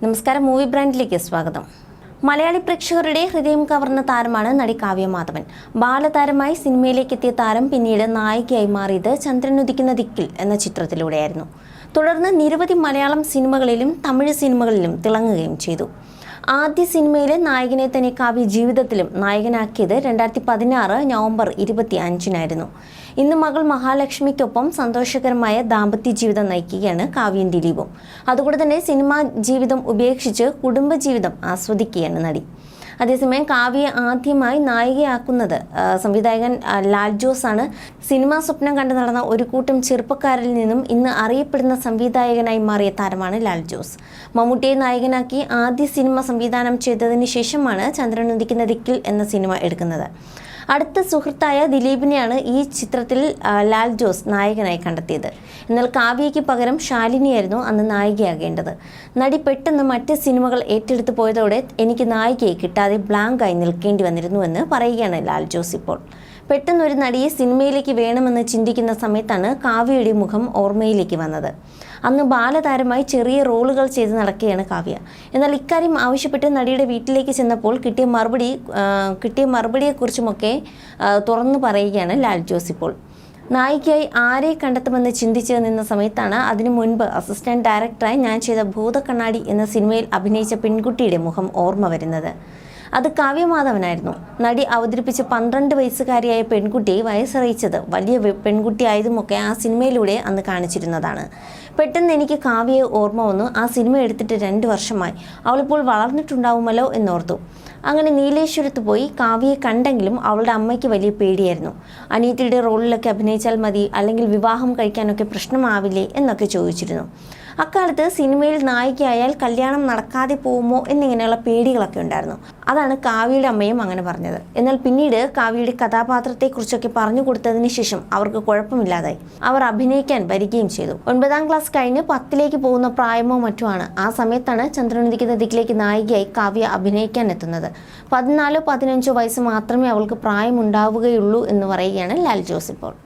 നമസ്കാരം മൂവി ബ്രാൻഡിലേക്ക് സ്വാഗതം. മലയാളി പ്രേക്ഷകരുടെ ഹൃദയം കവർന്ന താരമാണ് നടി കാവ്യ മാധവൻ. ബാലതാരമായി സിനിമയിലേക്ക് എത്തിയ താരം പിന്നീട് നായികയായി മാറിയത് ചന്ദ്രനുദിക്കുന്ന ദിക്കിൽ എന്ന ചിത്രത്തിലൂടെയായിരുന്നു. തുടർന്ന് നിരവധി മലയാളം സിനിമകളിലും തമിഴ് സിനിമകളിലും തിളങ്ങുകയും ചെയ്തു. ആദ്യ സിനിമയിലെ നായകനെ തന്നെ കാവ്യ ജീവിതത്തിലും നായകനാക്കിയത് രണ്ടായിരത്തി പതിനാറ് നവംബർ ഇരുപത്തി അഞ്ചിനായിരുന്നു. ഇന്ന് മകൾ മഹാലക്ഷ്മിക്കൊപ്പം സന്തോഷകരമായ ദാമ്പത്യ ജീവിതം നയിക്കുകയാണ് കാവ്യൻ ദിലീപും. അതുകൊണ്ട് തന്നെ സിനിമാ ജീവിതം ഉപേക്ഷിച്ച് കുടുംബജീവിതം ആസ്വദിക്കുകയാണ് നടി. അതേസമയം കാവ്യയെ ആദ്യമായി നായികയാക്കുന്നത് സംവിധായകൻ ലാൽ ജോസ് ആണ് സിനിമാ സ്വപ്നം കണ്ടു നടന്ന ഒരു കൂട്ടം ചെറുപ്പക്കാരിൽ നിന്നും ഇന്ന് അറിയപ്പെടുന്ന സംവിധായകനായി മാറിയ താരമാണ് ലാൽ ജോസ്. മമ്മൂട്ടിയെ നായകനാക്കി ആദ്യ സിനിമ സംവിധാനം ചെയ്തതിന് ശേഷമാണ് ചന്ദ്രനുദിക്കുന്ന ദിക്കിൽ എന്ന സിനിമ എടുക്കുന്നത്. അടുത്ത സുഹൃത്തായ ദിലീപിനെയാണ് ഈ ചിത്രത്തിൽ ലാൽ ജോസ് നായകനായി കണ്ടെത്തിയത്. എന്നാൽ കാവ്യയ്ക്ക് പകരം ശാലിനിയായിരുന്നു അന്ന് നായികയാകേണ്ടത്. നടി പെട്ടെന്ന് മറ്റ് സിനിമകൾ ഏറ്റെടുത്തു പോയതോടെ എനിക്ക് നായികയെ കിട്ടാതെ ബ്ലാങ്കായി നിൽക്കേണ്ടി വന്നിരുന്നുവെന്ന് പറയുകയാണ് ലാൽ ജോസ് ഇപ്പോൾ. പെട്ടെന്ന് ഒരു നടിയെ സിനിമയിലേക്ക് വേണമെന്ന് ചിന്തിക്കുന്ന സമയത്താണ് കാവ്യയുടെ മുഖം ഓർമ്മയിലേക്ക് വന്നത്. അന്ന് ബാലതാരമായി ചെറിയ റോളുകൾ ചെയ്ത് നടക്കുകയാണ് കാവ്യ. എന്നാൽ ഇക്കാര്യം ആവശ്യപ്പെട്ട് നടിയുടെ വീട്ടിലേക്ക് ചെന്നപ്പോൾ കിട്ടിയ മറുപടി കിട്ടിയ മറുപടിയെക്കുറിച്ചുമൊക്കെ തുറന്നു പറയുകയാണ് ലാൽ ജോസ് ഇപ്പോൾ. നായികയായി ആരെ കണ്ടെത്തുമെന്ന് ചിന്തിച്ചു നിന്ന സമയത്താണ് അതിനു മുൻപ് അസിസ്റ്റന്റ് ഡയറക്ടറായി ഞാൻ ചെയ്ത ഭൂതക്കണ്ണാടി എന്ന സിനിമയിൽ അഭിനയിച്ച പെൺകുട്ടിയുടെ മുഖം ഓർമ്മ വരുന്നത്. അത് കാവ്യമാധവനായിരുന്നു. നടി അവതരിപ്പിച്ച പന്ത്രണ്ട് വയസ്സുകാരിയായ പെൺകുട്ടിയെ വയസ്സറിയിച്ചത് വലിയ പെൺകുട്ടിയായതുമൊക്കെ ആ സിനിമയിലൂടെ അന്ന് കാണിച്ചിരുന്നതാണ്. പെട്ടെന്ന് എനിക്ക് കാവ്യയെ ഓർമ്മ വന്നു. ആ സിനിമ എടുത്തിട്ട് രണ്ട് വർഷമായി. അവളിപ്പോൾ വളർന്നിട്ടുണ്ടാവുമല്ലോ എന്നോർത്തു. അങ്ങനെ നീലേശ്വരത്ത് പോയി കാവ്യയെ കണ്ടെങ്കിലും അവളുടെ അമ്മയ്ക്ക് വലിയ പേടിയായിരുന്നു. അനിയത്തിയുടെ റോളിലൊക്കെ അഭിനയിച്ചാൽ മതി അല്ലെങ്കിൽ വിവാഹം കഴിക്കാനൊക്കെ പ്രശ്നമാവില്ലേ എന്നൊക്കെ ചോദിച്ചിരുന്നു. അക്കാലത്ത് സിനിമയിൽ നായികയായാൽ കല്യാണം നടക്കാതെ പോകുമോ എന്നിങ്ങനെയുള്ള പേടികളൊക്കെ ഉണ്ടായിരുന്നു. അതാണ് കാവ്യയുടെ അമ്മയും അങ്ങനെ പറഞ്ഞത്. എന്നാൽ പിന്നീട് കാവ്യയുടെ കഥാപാത്രത്തെക്കുറിച്ചൊക്കെ പറഞ്ഞു കൊടുത്തതിന് ശേഷം അവർക്ക് കുഴപ്പമില്ലാതായി. അവർ അഭിനയിക്കാൻ വരികയും ചെയ്തു. ഒൻപതാം ക്ലാസ് കഴിഞ്ഞ് പത്തിലേക്ക് പോകുന്ന പ്രായമോ മറ്റോ ആണ്. ആ സമയത്താണ് ചന്ദ്രനുദിക്കുന്ന ദിക്കിലേക്ക് നായികയായി കാവ്യ അഭിനയിക്കാൻ എത്തുന്നത്. പതിനാലോ പതിനഞ്ചോ വയസ്സ് മാത്രമേ അവൾക്ക് പ്രായമുണ്ടാവുകയുള്ളൂ എന്ന് പറയുകയാണ് ലാൽ ജോസ് ഇപ്പോൾ.